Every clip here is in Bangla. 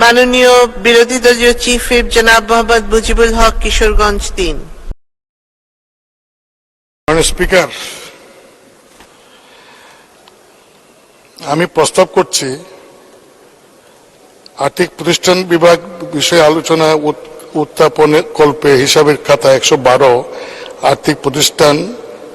মাননীয় বিরোধী দলীয় চিফ হুইপ জনাব মোহাম্মদ মুজিবুল হক কিশোরগঞ্জ তিন। স্পিকার আমি প্রস্তাব করছি, আর্থিক প্রতিষ্ঠান বিভাগ বিষয়ে আলোচনা উত- উত্থাপন কল্পে হিসাবের খাতা একশো বারো, আর্থিক প্রতিষ্ঠান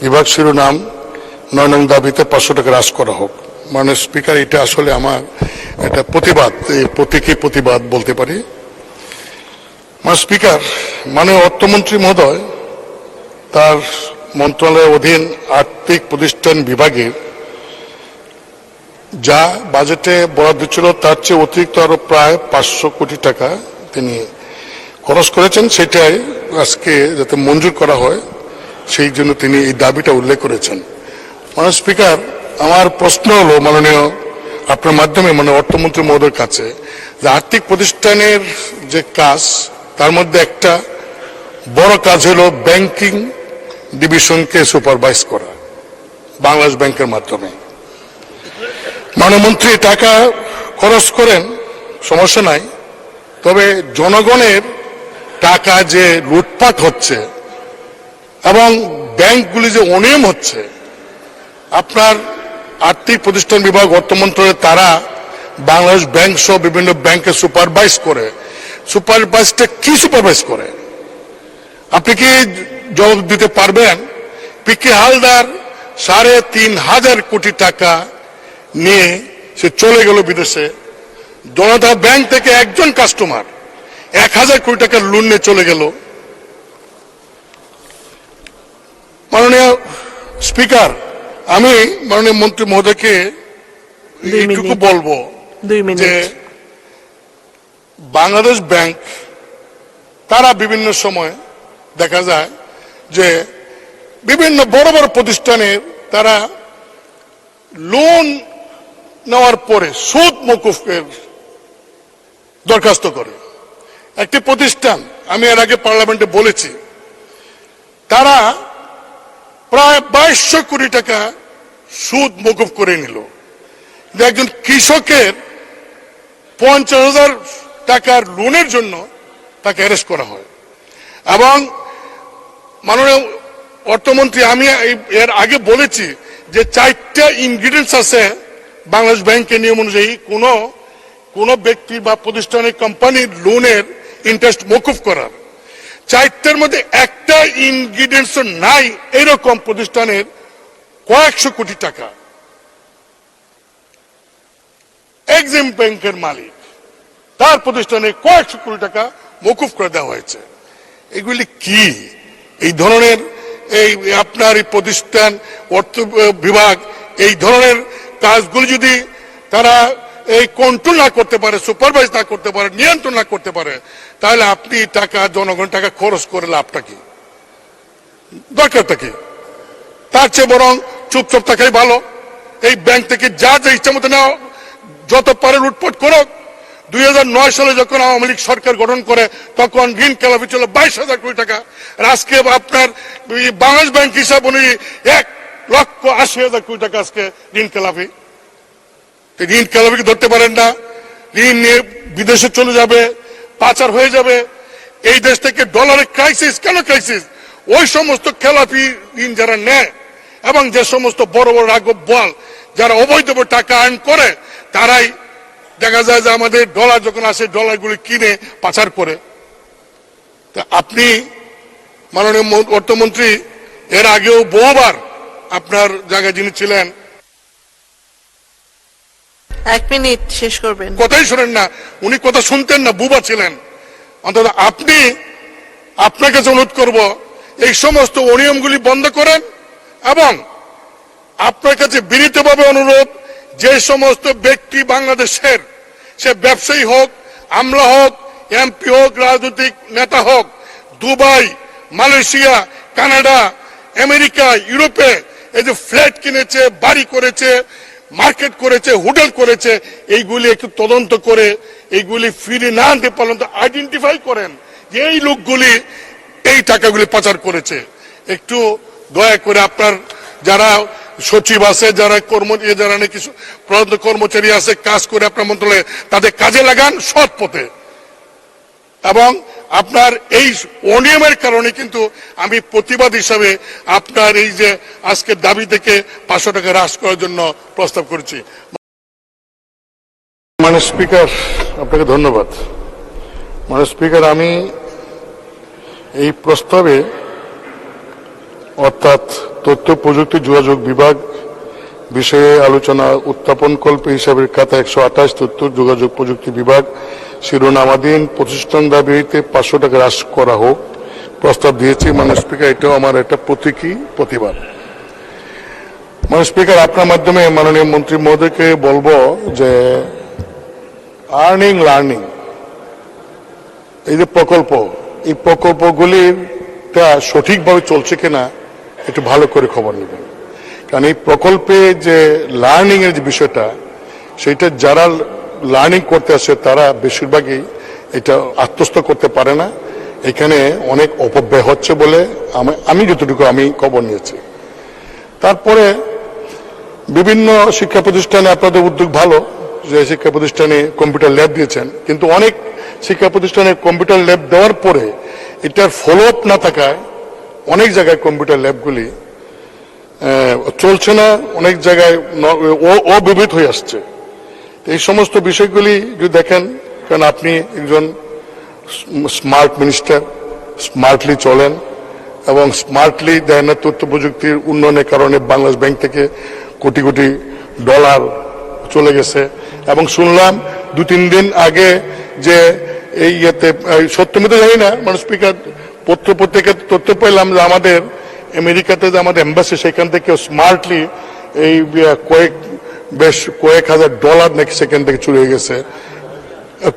বিভাগ শিরোনাম, নয় নং দাবিতে পাঁচশো টাকা হ্রাস করা হোক। মাননীয় স্পিকার এটা আসলে আমার একটা প্রতিবাদ প্রতীকী প্রতিবাদ বলতে পারি। মাননীয় স্পিকার মানে অর্থমন্ত্রী মহোদয়, তার মন্ত্রণালয়ের অধীন আর্থিক প্রতিষ্ঠান বিভাগের যা বাজেটে বরাদ্দ ছিল, তার চেয়ে অতিরিক্ত আরও প্রায় পাঁচশো কোটি টাকা তিনি খরচ করেছেন। সেটাই আজকে যাতে মঞ্জুর করা হয়, সেই জন্য তিনি এই দাবিটা উল্লেখ করেছেন। মাননীয় স্পিকার, আমার প্রশ্ন হলো মাননীয় আপনার মাধ্যমে মানে অর্থমন্ত্রী মহোদয়ের কাছে, যে আর্থিক প্রতিষ্ঠানের যে কাজ, তার মধ্যে একটা বড় কাজ হলো ব্যাংকিং ডিভিশনকে সুপারভাইজ করা, বাংলাদেশ ব্যাংকের মাধ্যমে। মানমন্ত্রী টাকা খরচ করেন, সমস্যা নাই, তবে জনগণের টাকা যে লুটপাট হচ্ছে এবং ব্যাংকগুলি যে অনিয়ম হচ্ছে, আপনার আর্থিক প্রতিষ্ঠান বিভাগ অর্থ মন্ত্রণালয় তারা বাংলাদেশ ব্যাংক সহ বিভিন্ন ব্যাংকে সুপারভাইজ করে। সুপারভাইজটা কি সুপারভাইজ করে? আপনি কি জবাব দিতে পারবেন? পিকে হালদার সাড়ে তিন হাজার কোটি টাকা নিয়ে সে চলে গেল বিদেশে। জনতা ব্যাংক থেকে একজন কাস্টমার এক হাজার কোটি টাকার লোন নিয়ে চলে গেল। মাননীয় স্পিকার আমি মাননীয় মন্ত্রী মহোদয়কে এইটুকু বলব যে বাংলাদেশ ব্যাংক তারা বিভিন্ন সময় দেখা যায় যে বিভিন্ন বড় বড় প্রতিষ্ঠানে তারা লোন নেওয়ার পরে সুদ মকুফের দরখাস্ত করে। একটি প্রতিষ্ঠান আমি এর আগে পার্লামেন্টে বলেছি তারা প্রায় বাইশশো কোটি টাকা সুদ মকুব করে নিল। একজন কৃষকের পঞ্চাশ হাজার টাকার লোনের জন্য তাকে অ্যারেস্ট করা হয়। এবং মাননীয় অর্থমন্ত্রী, আমি এর আগে বলেছি যে চারটা ইনগ্রিডিয়েন্টস আছে বাংলাদেশ ব্যাংকের নিয়ম অনুযায়ী। কোন কোন ব্যক্তি বা প্রতিষ্ঠানের কোম্পানির লোনের ইন্টারেস্ট মকুব করার। চারটার মধ্যে একটা ইনগ্রিডিয়েন্টস নাই এরকম প্রতিষ্ঠানের কয়েকশো কোটি টাকা। এক্সিম ব্যাংকের মালিক, তার প্রতিষ্ঠানে কয়েকশো কোটি টাকা মকুফ করে দেওয়া হয়েছে। এগুলি কি? এই ধরনের এই আপনার এই প্রতিষ্ঠান, অর্থ বিভাগ, এই ধরনের কাজগুলি যদি তারা এই কন্ট্রোল না করতে পারে সুপারভাইজ না করতে পারে, নিয়ন্ত্রণ না করতে পারে তাহলে আপনি টাকা, জনগণ টাকা খরচ করে লাভটা কি? দরকারটা কি? তার চেয়ে বরং চুপচাপ থাকাই ভালো। এই ব্যাংক থেকে যা যা ইচ্ছা মতো নেওয়া যত পারে লুটপাট করুক। দুই হাজার নয় সালে যখন আওয়ামী লীগ সরকার গঠন করে, তখন ঋণ খেলাপি ছিল বাইশ হাজার কোটি টাকা। আর আজকে আপনার বাংলাদেশ ব্যাংক হিসাব অনুযায়ী এক লক্ষ আশি হাজার কোটি টাকা আজকে ঋণ খেলাপি। ঋণ খেলাপিকে ধরতে পারেন না? ঋণ নিয়ে বিদেশে চলে যাবে পাচার হয়ে যাবে। এই দেশ থেকে ডলারের ক্রাইসিস কেন ক্রাইসিস ওই সমস্ত খেলাপি ঋণ যারা নেয় এবং যে সমস্ত বড় বড় রাঘব বল যারা অবৈধ টাকা আর্ন করে, তারাই দেখা যায় যে আমাদের ডলার যখন আসে ডলারগুলি কিনে পাচার করে। তা আপনি মাননীয় অর্থমন্ত্রী, এর আগেও বহুবার আপনার জায়গায় যিনি ছিলেন এক মিনিট, শেষ করবেন। কথাই শোনেন না, উনি কথা শুনতেন না, বুবা ছিলেন। অন্তত আপনি আপনার কাছে অনুরোধ করব, এই সমস্ত অনিয়মগুলি বন্ধ করেন এবং আপনার কাছে বিনীতভাবে অনুরোধ, যে সমস্ত ব্যক্তি বাংলাদেশের, সে ব্যবসায়ী হোক, আমলা হোক, এমপি হোক, রাজনৈতিক নেতা হোক, দুবাই, মালয়েশিয়া, কানাডা, আমেরিকা, ইউরোপে এই যে ফ্ল্যাট কিনেছে, বাড়ি করেছে মার্কেট করেছে, হোটেল করেছে, এইগুলি একটু তদন্ত করে, এইগুলি ফিরে না আনতে পারলেন তো আইডেন্টিফাই করেন যে এই লোকগুলি এই টাকাগুলি পাচার করেছে। একটু দয়া করে আপনার যারা সচিব আছে, যারা কর্ম যারা প্রধান কর্মচারী আছে, কাজ করে আপনার মন্ত্রণালয়ে, তাদের কাজে লাগান সৎ পথে। এবং আপনার এই অনিয়মের কারণে কিন্তু আমি প্রতিবাদ হিসাবে আপনার এই যে আজকের দাবি থেকে পাঁচশো টাকা হ্রাস করার জন্য প্রস্তাব করেছি। মানে স্পিকার, আপনাকে ধন্যবাদ। মানে স্পিকার, আমি এই প্রস্তাবে অর্থাৎ তথ্য প্রযুক্তি যোগাযোগ বিভাগ বিষয়ে আলোচনা উত্থাপন কল্প হিসাবে খাতা একশো আঠাশ তথ্য যোগাযোগ প্রযুক্তি বিভাগ শিরোনামাধীন প্রতিষ্ঠান দাবিতে পাঁচশো টাকা হ্রাস করা হোক, প্রস্তাব দিয়েছি মানে স্পিকার। এটাও আমার একটা প্রতীকী প্রতিবাদ। মানে স্পিকার, আপনার মাধ্যমে মাননীয় মন্ত্রী মহোদয়কে বলব যে আর্নিং, লার্নিং, এই যে প্রকল্প, এই প্রকল্পগুলিটা সঠিকভাবে চলছে কিনা একটু ভালো করে খবর নেবেন। কারণ এই প্রকল্পে যে লার্নিং এর যে বিষয়টা, সেটা যারা লার্নিং করতে আসে, তারা বেশিরভাগই এটা আত্মস্থ করতে পারে না। এখানে অনেক অপব্যয় হচ্ছে বলে আমি- আমি যতটুকু আমি খবর নিয়েছি। তারপরে বিভিন্ন শিক্ষা প্রতিষ্ঠানে আপনাদের উদ্যোগ ভালো যে শিক্ষা প্রতিষ্ঠানে কম্পিউটার ল্যাব দিয়েছেন, কিন্তু অনেক শিক্ষা প্রতিষ্ঠানে কম্পিউটার ল্যাব দেওয়ার পরে এটার ফলো আপ না থাকায় অনেক জায়গায় কম্পিউটার ল্যাবগুলি চলছে না, অনেক জায়গায় অবিবিধ হয়ে আসছে। এই সমস্ত বিষয়গুলি যদি দেখেন, কারণ আপনি একজন স্মার্ট মিনিস্টার, স্মার্টলি চলেন এবং স্মার্টলি দেয় না তথ্য প্রযুক্তির উন্নয়নের কারণে বাংলাদেশ ব্যাংক থেকে কোটি কোটি ডলার চলে গেছে। এবং শুনলাম দু তিন দিন আগে যে এই ইয়েতে, এই সত্য মিথ্যা জানি না মানে স্পিকার, পত্র পত্রিকা তথ্য পেলাম যে আমাদের আমেরিকাতে যে আমাদের এম্বাসি সেখান থেকে স্মার্টলি এই কয়েক বেশ কয়েক হাজার ডলার নাকি সেখান থেকে হয়ে গেছে।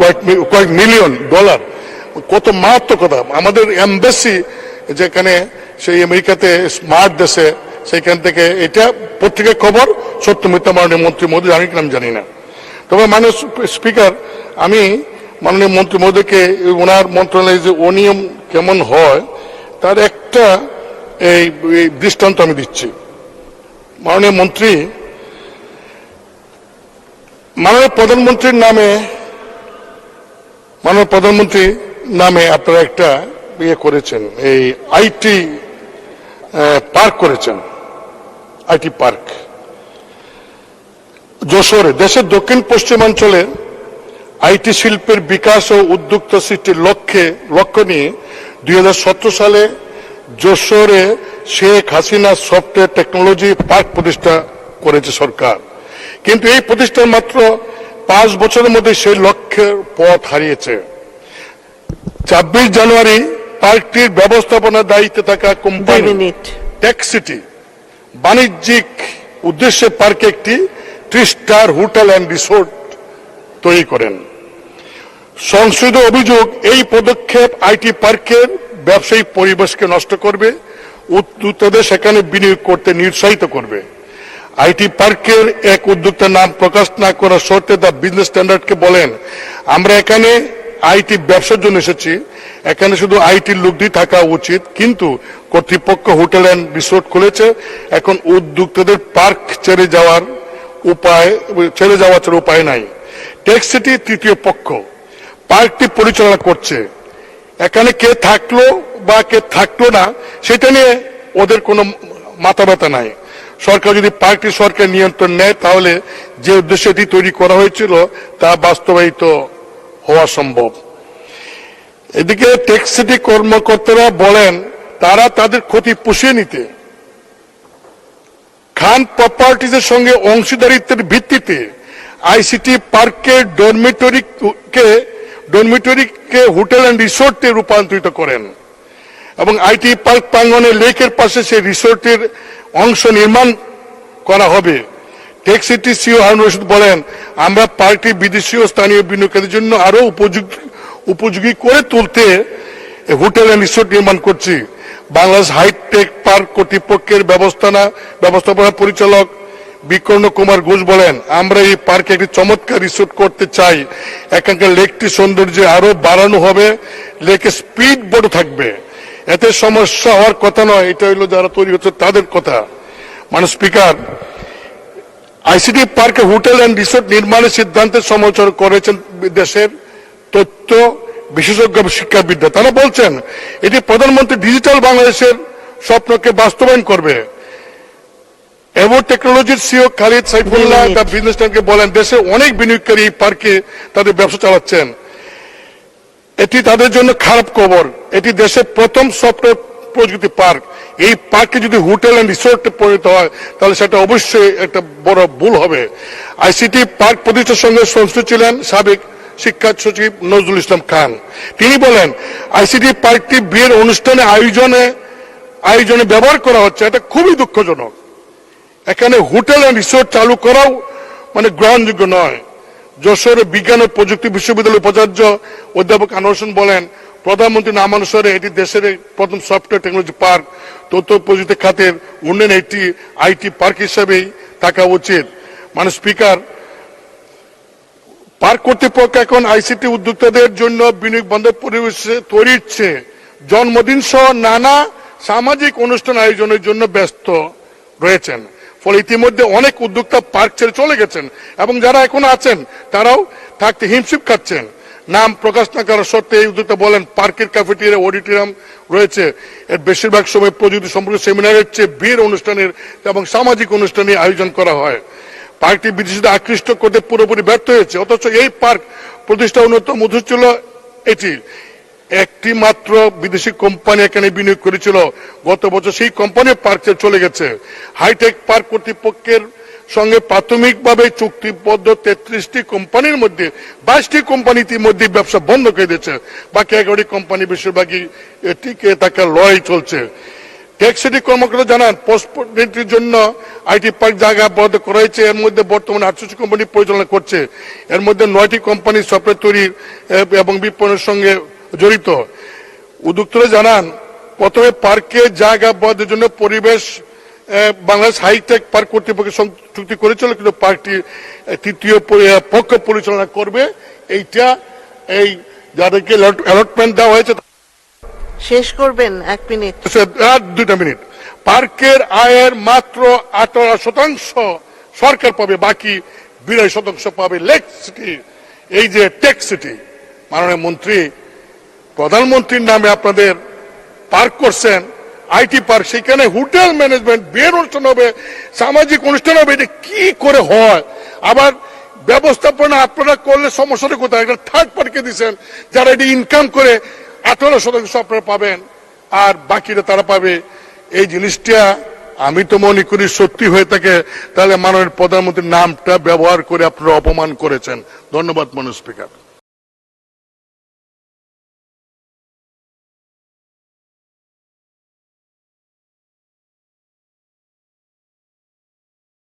কয়েক কয়েক মিলিয়ন ডলার। কত মারাত্মকতা আমাদের এম্বাসি যেখানে সেই আমেরিকাতে স্মার্ট দেশে সেখান থেকে এটা পত্রিকার খবর, সত্য মিথ্যা মাননীয় মন্ত্রী মোদী আমি জানি না। তবে মাননীয় স্পিকার, আমি মাননীয় মন্ত্রী মোদীকে ওনার মন্ত্রণালয়ে যে অনিয়ম কেমন হয়, তার একটা এই দৃষ্টান্ত আমি দিচ্ছি। মাননীয় মন্ত্রী মাননীয় প্রধানমন্ত্রীর নামে, মাননীয় প্রধানমন্ত্রী নামে আপনারা একটা ইয়ে করেছেন, এই আইটি পার্ক করেছেন আইটি পার্ক। যশোরে, দেশের দক্ষিণ পশ্চিমাঞ্চলে আইটি শিল্পের বিকাশ ও উদ্যোক্তা সৃষ্টির লক্ষ্যে, লক্ষ্য নিয়ে দুই হাজার সতেরো সালে যশোরে Sheikh Hasina software technology park প্রতিষ্ঠা করেছে সরকার। কিন্তু এই প্রতিষ্ঠান মাত্র পাঁচ বছরের মধ্যে সেই লক্ষ্যের পথ হারিয়েছে। ছাব্বিশ জানুয়ারি পার্কটির ব্যবস্থাপনার দায়িত্বে থাকা কোম্পানি ট্যাক্সিটি বাণিজ্যিক উদ্দেশ্যে পার্কে একটি three star hotel and resort তৈরি করেন। সংসদ অভিযোগ এই পদক্ষেপ আইটি পার্কের ব্যবসায়িক পরিবেশকে নষ্ট করবে উদ্যোক্তাদের সেখানে বিনিয়োগ করতে নিরুৎসাহিত করবে। আইটি পার্কের এক উদ্যোক্তার নাম প্রকাশ না করার শর্তে দ্য বিজনেস স্ট্যান্ডার্ডকে বলেন, আমরা এখানে আইটি ব্যবসার জন্য এসেছি। এখানে শুধু আইটির লোকটি থাকা উচিত। কিন্তু কর্তৃপক্ষ হোটেল অ্যান্ড রিসোর্ট খুলেছে। এখন উদ্যোক্তাদের পার্ক ছেড়ে যাওয়ার উপায়, ছেড়ে যাওয়ার ছাড়া উপায় নাই। টেক্সিটি তৃতীয় পক্ষ, পার্কটি পরিচালনা করছে। এখানে কে থাকল বা কে থাকল না, সেটা নিয়ে ওদের কোনো মাথা ব্যথা নাই। সরকার যদি পার্কটি সরকার নিয়ন্ত্রণ নেয়, তাহলে যে উদ্দেশ্যে এটি তৈরি করা হয়েছিল, তা বাস্তবায়িত হওয়া সম্ভব। এদিকে টেক্সিটি কর্মকর্তারা বলেন, তারা তাদের ক্ষতি পুষিয়ে নিতে, খান প্রপার্টিজের সঙ্গে অংশীদারিত্বের ভিত্তিতে আইসিটি পার্কের ডরমিটরিকে ডরমিটরিকে হোটেল অ্যান্ড রিসোর্টে রূপান্তরিত করেন এবং আইটি পার্ক প্রাঙ্গনে লেকের পাশে সেই রিসোর্টের অংশ নির্মাণ করা হবে। Tech city CEO Harun Rashid বলেন, আমরা পার্কটি বিদেশি ও স্থানীয় বিনিয়োগকারীদের জন্য আরও উপযোগী উপযোগী করে তুলতে হোটেল অ্যান্ড রিসোর্ট নির্মাণ করছি। বাংলাদেশ হাইটেক পার্ক কর্তৃপক্ষের ব্যবস্থানা, ব্যবস্থাপনা পরিচালক বিকর্ণ কুমার ঘোষ বলেন, আমরা এই পার্কে একটি চমৎকার রিসোর্ট করতে চাই। এখানকার লেকটি সৌন্দর্য আরও বাড়ানো হবে। লেকে স্পিড বোর্ড থাকবে। এতে সমস্যা হওয়ার কথা নয় এটা হইল যারা তৈরি হচ্ছে তাদের কথা। মানে স্পিকার আইসিটি পার্কে হোটেল অ্যান্ড রিসোর্ট নির্মাণের সিদ্ধান্তের সমালোচনা করেছেন দেশের তথ্য বিশেষজ্ঞ শিক্ষাবিদরা। তারা বলছেন এটি প্রধানমন্ত্রী ডিজিটাল বাংলাদেশের স্বপ্নকে বাস্তবায়ন করবে। এভো টেকনোলজির সিও খালিদ সাইফুল্লাহ বিজনেস বলেন দেশে অনেক বিনিয়োগকারী এই পার্কে তাদের ব্যবসা চালাচ্ছেন। এটি তাদের জন্য খারাপ খবর। এটি দেশের প্রথম সফটওয়্যার প্রযুক্তি পার্ক। এই পার্কে যদি হোটেল এন্ড রিসোর্টে পরিণত হয়, তাহলে সেটা অবশ্যই একটা বড় ভুল হবে। আইসিটি পার্ক প্রতিষ্ঠার সঙ্গে সংশ্লিষ্ট ছিলেন সাবেক শিক্ষা সচিব নজরুল ইসলাম খান। তিনি বলেন, আইসিটি পার্কটি বিয়ের অনুষ্ঠানে আয়োজনে আয়োজনে ব্যবহার করা হচ্ছে। এটা খুবই দুঃখজনক। এখানে হোটেল এন্ড রিসোর্ট চালু করাও মানে গ্রহণযোগ্য নয়। যশোর বিজ্ঞান ও প্রযুক্তি বিশ্ববিদ্যালয়ের উপাচার্য অধ্যাপক আনোয়ার বলেন প্রধানমন্ত্রী নামানুসারে এটি দেশের প্রথম সফটওয়্যার টেকনোলজি পার্ক, তথ্য প্রযুক্তি খাতের উন্নয়ন একটি আইটি পার্ক হিসেবেই থাকা উচিত। মানে স্পিকার, পার্ক কর্তৃপক্ষ এখন আইসিটি উদ্যোক্তাদের জন্য বিনিয়োগ বান্ধব পরিবেশ তৈরি হচ্ছে। জন্মদিন সহ নানা সামাজিক অনুষ্ঠান আয়োজনের জন্য ব্যস্ত রয়েছেন। ফলে ইতিমধ্যে অনেক উদ্যোক্তা পার্ক ছেড়ে চলে গেছেন এবং যারা এখন আছেন, তারাও থাকতে হিমশিম খাচ্ছেন। নাম প্রকাশ না করার সত্ত্বে এই উদ্যোক্তা বলেন, পার্কের ক্যাফেটেরিয়া অডিটোরিয়াম রয়েছে। এর বেশিরভাগ সময় প্রযুক্তি সম্পর্কে সেমিনারের চেয়ে বিয়ের অনুষ্ঠানের এবং সামাজিক অনুষ্ঠানে আয়োজন করা হয়। পার্কটি বিদেশিদের আকৃষ্ট করতে পুরোপুরি ব্যর্থ হয়েছে, অথচ এই পার্ক প্রতিষ্ঠা অন্যতম মধুর ছিল এটি একটি মাত্র বিদেশি কোম্পানি এখানে বিনিয়োগ করেছিল। গত বছর সেই কোম্পানি পার্ক চলে গেছে। হাইটেক পার্ক কর্তৃপক্ষের সঙ্গে প্রাথমিকভাবে চুক্তিবদ্ধ তেত্রিশটি কোম্পানির মধ্যে বাইশটি কোম্পানি ইতিমধ্যে ব্যবসা বন্ধ করে দিয়েছে। বাকি এগারোটি কোম্পানি বেশিরভাগই টিকে থাকার লড়াই চলছে। ট্যাক্সিটি কর্মকর্তা জানান পোস্টপোর্টের জন্য আইটি পার্ক জায়গা বরাদ্দ করা হয়েছে। এর মধ্যে বর্তমানে আটষট্টি কোম্পানি পরিচালনা করছে। এর মধ্যে নয়টি কোম্পানি সফটওয়্যার তৈরি এবং বিপণনের সঙ্গে জড়িত। উদ্যোক্তরা জানান প্রথমে পার্কে জায়গা বরাদ্দের জন্য পরিবেশ বাংলাদেশ হাইটেক পার্ক কর্তৃপক্ষের চুক্তি করেছিল কিন্তু পার্কটি তৃতীয় পক্ষ পরিচালনা করবে। এইটা এই যাদেরকে অ্যালটমেন্ট দেওয়া হয়েছে শেষ করবেন এক মিনিট। দুইটা মিনিট। পার্কের আয়ের মাত্র আঠারো শতাংশ সরকার পাবে বাকি বিরাশি শতাংশ পাবে লেক সিটি। এই যে টেক সিটি মাননীয় মন্ত্রী প্রধানমন্ত্রীর নামে আপনাদের পার্ক করছেন, আইটি পার্ক, সেখানে হোটেল ম্যানেজমেন্ট, বিয়ের অনুষ্ঠান হবে, সামাজিক অনুষ্ঠান হবে, এটা কি করে হয়? আবার ব্যবস্থাপনা আপনারা করলে সমস্যাটা কোথায়? একটা থার্ড পার্টিকে দিচ্ছেন যারা এটি ইনকাম করে, আঠারো শতাংশ আপনারা পাবেন, আর বাকিটা তারা পাবে। এই জিনিসটা আমি তো মনে করি সত্যি হয়ে থাকে, তাহলে মাননীয় প্রধানমন্ত্রীর নামটা ব্যবহার করে আপনারা অপমান করেছেন। ধন্যবাদ মনোজ স্পিকার